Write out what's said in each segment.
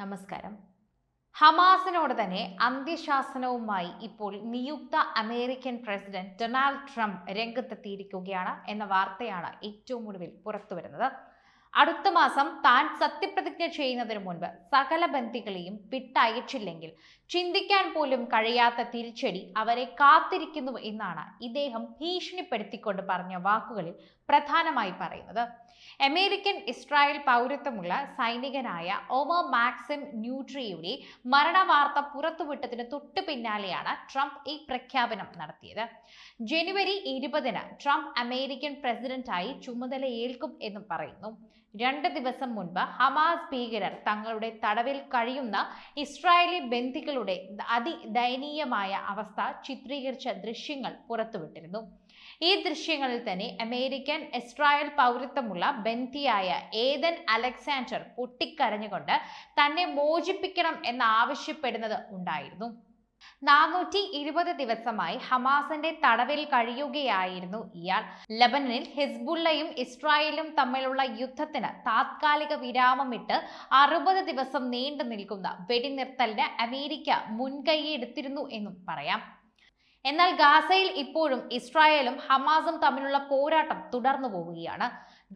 നമസ്കാരം. ഹമാസിനോട് തന്നെ അന്ത്യശാസനവുമായി ഇപ്പോൾ നിയുക്ത അമേരിക്കൻ പ്രസിഡന്റ് ഡൊണാൾഡ് ട്രംപ് രംഗത്തെത്തിയിരിക്കുകയാണ് എന്ന വാർത്തയാണ് ഏറ്റവും ഒടുവിൽ പുറത്തുവരുന്നത്. അടുത്ത മാസം താൻ സത്യപ്രതിജ്ഞ ചെയ്യുന്നതിന് മുൻപ് സകല ബന്ധികളെയും വിട്ടയച്ചില്ലെങ്കിൽ ചിന്തിക്കാൻ പോലും കഴിയാത്ത തിരിച്ചടി അവരെ കാത്തിരിക്കുന്നു എന്നാണ് ഇദ്ദേഹം ഭീഷണിപ്പെടുത്തിക്കൊണ്ട് പറഞ്ഞ വാക്കുകളിൽ പ്രധാനമായി പറയുന്നത്. അമേരിക്കൻ ഇസ്രായേൽ പൗരത്വമുള്ള സൈനികനായ ഒമർ മാക്സിം ന്യൂട്രിയുടെ മരണവാർത്ത പുറത്തുവിട്ടതിന് തൊട്ടു പിന്നാലെയാണ് ട്രംപ് ഈ പ്രഖ്യാപനം നടത്തിയത്. ജനുവരി ഇരുപതിന് ട്രംപ് അമേരിക്കൻ പ്രസിഡന്റായി ചുമതലയേൽക്കും എന്നും പറയുന്നു. രണ്ട് ദിവസം മുൻപ് ഹമാസ് ഭീകരർ തങ്ങളുടെ തടവിൽ കഴിയുന്ന ഇസ്രായേലി ബന്ധികളുടെ അതിദയനീയമായ അവസ്ഥ ചിത്രീകരിച്ച ദൃശ്യങ്ങൾ പുറത്തുവിട്ടിരുന്നു. ഈ ദൃശ്യങ്ങളിൽ തന്നെ അമേരിക്കൻ ഇസ്രായേൽ പൗരത്വമുള്ള ബന്ധിയായ ഏതൻ അലക്സാണ്ടർ പൊട്ടിക്കരഞ്ഞുകൊണ്ട് തന്നെ മോചിപ്പിക്കണം എന്നാവശ്യപ്പെടുന്നത് ഉണ്ടായിരുന്നു. നാനൂറ്റി ഇരുപത് ദിവസമായി ഹമാസിന്റെ തടവിൽ കഴിയുകയായിരുന്നു ഇയാൾ. ലബനനിൽ ഹിസ്ബുള്ളയും ഇസ്രായേലും തമ്മിലുള്ള യുദ്ധത്തിന് താത്കാലിക വിരാമമിട്ട് അറുപത് ദിവസം നീണ്ടു നിൽക്കുന്ന വെടിനിർത്തലിന് അമേരിക്ക മുൻകൈയെടുത്തിരുന്നു എന്നും പറയാം. എന്നാൽ ഗാസയിൽ ഇപ്പോഴും ഇസ്രായേലും ഹമാസും തമ്മിലുള്ള പോരാട്ടം തുടർന്നു പോവുകയാണ്.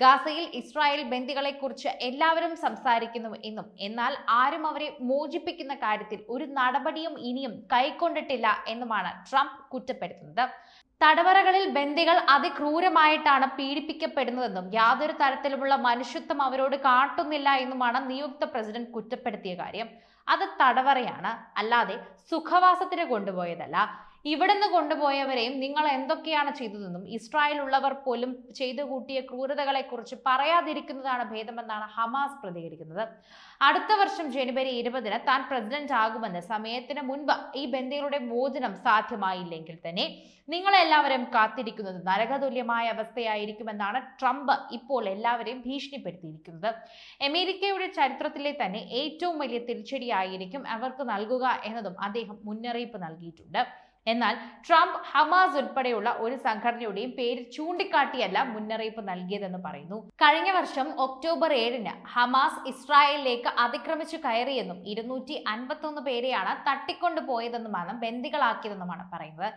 ഗാസയിൽ ഇസ്രായേൽ ബന്ദികളെക്കുറിച്ച് എല്ലാവരും സംസാരിക്കുന്നു എന്നും. എന്നാൽ ആരും അവരെ മോചിപ്പിക്കുന്ന കാര്യത്തിൽ ഒരു നടപടിയും ഇനിയും കൈക്കൊണ്ടിട്ടില്ല എന്നുമാണ് ട്രംപ് കുറ്റപ്പെടുത്തുന്നത്. തടവറകളിൽ ബന്ദികൾ അതിക്രൂരമായിട്ടാണ് പീഡിപ്പിക്കപ്പെടുന്നതെന്നും യാതൊരു തരത്തിലുമുള്ള മനുഷ്യത്വം അവരോട് കാട്ടുന്നില്ല എന്നുമാണ് നിയുക്ത പ്രസിഡന്റ് കുറ്റപ്പെടുത്തിയ കാര്യം. അത് തടവറയാണ് അല്ലാതെ സുഖവാസത്തിന് കൊണ്ടുപോയതല്ല. ഇവിടുന്ന് കൊണ്ടുപോയവരെയും നിങ്ങൾ എന്തൊക്കെയാണ് ചെയ്തതെന്നും ഇസ്രായേൽ ഉള്ളവർ പോലും ചെയ്തു കൂട്ടിയ ക്രൂരതകളെക്കുറിച്ച് പറയാതിരിക്കുന്നതാണ് ഭേദമെന്നാണ് ഹമാസ് പ്രതികരിക്കുന്നത്. അടുത്ത വർഷം ജനുവരി ഇരുപതിന് താൻ പ്രസിഡന്റ് ആകുമെന്ന് സമയത്തിന് മുൻപ് ഈ ബന്ധികളുടെ മോചനം സാധ്യമായില്ലെങ്കിൽ തന്നെ നിങ്ങളെല്ലാവരും കാത്തിരിക്കുന്നത് നരകതുല്യമായ അവസ്ഥയായിരിക്കുമെന്നാണ് ട്രംപ് ഇപ്പോൾ എല്ലാവരെയും ഭീഷണിപ്പെടുത്തിയിരിക്കുന്നത്. അമേരിക്കയുടെ ചരിത്രത്തിലെ തന്നെ ഏറ്റവും വലിയ തിരിച്ചടിയായിരിക്കും അവർക്ക് നൽകുക എന്നതും അദ്ദേഹം മുന്നറിയിപ്പ് നൽകിയിട്ടുണ്ട്. എന്നാൽ ട്രംപ് ഹമാസ് ഉൾപ്പെടെയുള്ള ഒരു സംഘടനയുടെയും പേര് ചൂണ്ടിക്കാട്ടിയല്ല മുന്നറിയിപ്പ് നൽകിയതെന്ന് പറയുന്നു. കഴിഞ്ഞ വർഷം ഒക്ടോബർ ഏഴിന് ഹമാസ് ഇസ്രായേലിലേക്ക് അതിക്രമിച്ചു കയറിയെന്നും ഇരുന്നൂറ്റി അൻപത്തൊന്ന് പേരെയാണ് തട്ടിക്കൊണ്ടുപോയതെന്നുമാണ് ബന്ദികളാക്കിയതെന്നുമാണ് പറയുന്നത്.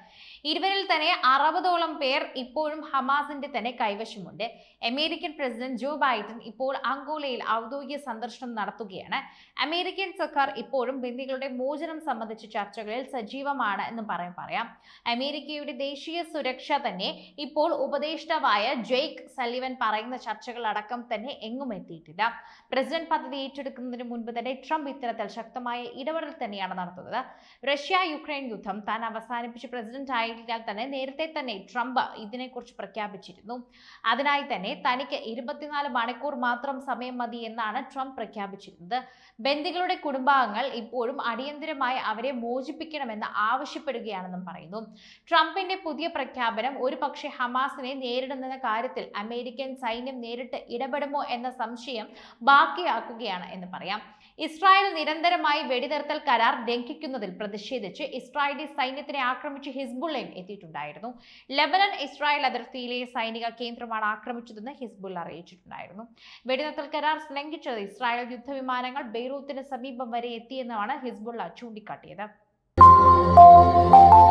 ഇരുവരിൽ തന്നെ അറുപതോളം പേർ ഇപ്പോഴും ഹമാസിന്റെ തന്നെ കൈവശമുണ്ട്. അമേരിക്കൻ പ്രസിഡന്റ് ജോ ബൈഡൻ ഇപ്പോൾ അങ്കോലയിൽ ഔദ്യോഗിക സന്ദർശനം നടത്തുകയാണ്. അമേരിക്കൻ സർക്കാർ ഇപ്പോഴും ബന്ദികളുടെ മോചനം സംബന്ധിച്ച ചർച്ചകളിൽ സജീവമാണ് എന്ന് പറയും പറയാം. അമേരിക്കയുടെ ദേശീയ സുരക്ഷ തന്നെ ഇപ്പോൾ ഉപദേഷ്ടാവായ ജെയ്ക്ക് സലിവൻ പറയുന്ന ചർച്ചകൾ അടക്കം തന്നെ എങ്ങും എത്തിയിട്ടില്ല. പ്രസിഡന്റ് പദ്ധതി ഏറ്റെടുക്കുന്നതിന് മുൻപ് തന്നെ ട്രംപ് ഇത്തരത്തിൽ ശക്തമായ ഇടപെടൽ തന്നെയാണ് നടത്തുന്നത്. റഷ്യ യുക്രൈൻ യുദ്ധം താൻ അവസാനിപ്പിച്ച് പ്രസിഡന്റ് ആയതിനാൽ തന്നെ നേരത്തെ തന്നെ ട്രംപ് ഇതിനെക്കുറിച്ച് പ്രഖ്യാപിച്ചിരുന്നു. അതിനായി തന്നെ തനിക്ക് ഇരുപത്തിനാല് മണിക്കൂർ മാത്രം സമയം മതി എന്നാണ് ട്രംപ് പ്രഖ്യാപിച്ചിരുന്നത്. ബന്ദികളുടെ കുടുംബാംഗങ്ങൾ ഇപ്പോഴും അടിയന്തരമായി അവരെ മോചിപ്പിക്കണമെന്ന് ആവശ്യപ്പെടുകയാണെന്നും പറയുന്നു. ട്രംപിന്റെ പുതിയ പ്രഖ്യാപനം ഒരു പക്ഷേ ഹമാസിനെ നേരിടുന്ന കാര്യത്തിൽ അമേരിക്കൻ സൈന്യം നേരിട്ട് ഇടപെടുമോ എന്ന സംശയം ബാക്കിയാക്കുകയാണ് എന്ന് പറയാം. ഇസ്രായേൽ നിരന്തരമായി വെടിനിർത്തൽ കരാർ ലംഘിക്കുന്നതിൽ പ്രതിഷേധിച്ച് ഇസ്രായേലി സൈന്യത്തിനെ ആക്രമിച്ച് ഹിസ്ബുള്ളയും എത്തിയിട്ടുണ്ടായിരുന്നു. ലെബനൻ ഇസ്രായേൽ അതിർത്തിയിലെ സൈനിക കേന്ദ്രമാണ് ആക്രമിച്ചതെന്ന് ഹിസ്ബുള്ള അറിയിച്ചിട്ടുണ്ടായിരുന്നു. വെടിനിർത്തൽ കരാർ ലംഘിച്ചത് ഇസ്രായേൽ യുദ്ധവിമാനങ്ങൾ ബെയ്റൂത്തിന് സമീപം വരെ എത്തിയെന്നാണ് ഹിസ്ബുള്ള ചൂണ്ടിക്കാട്ടിയത്. Thank you.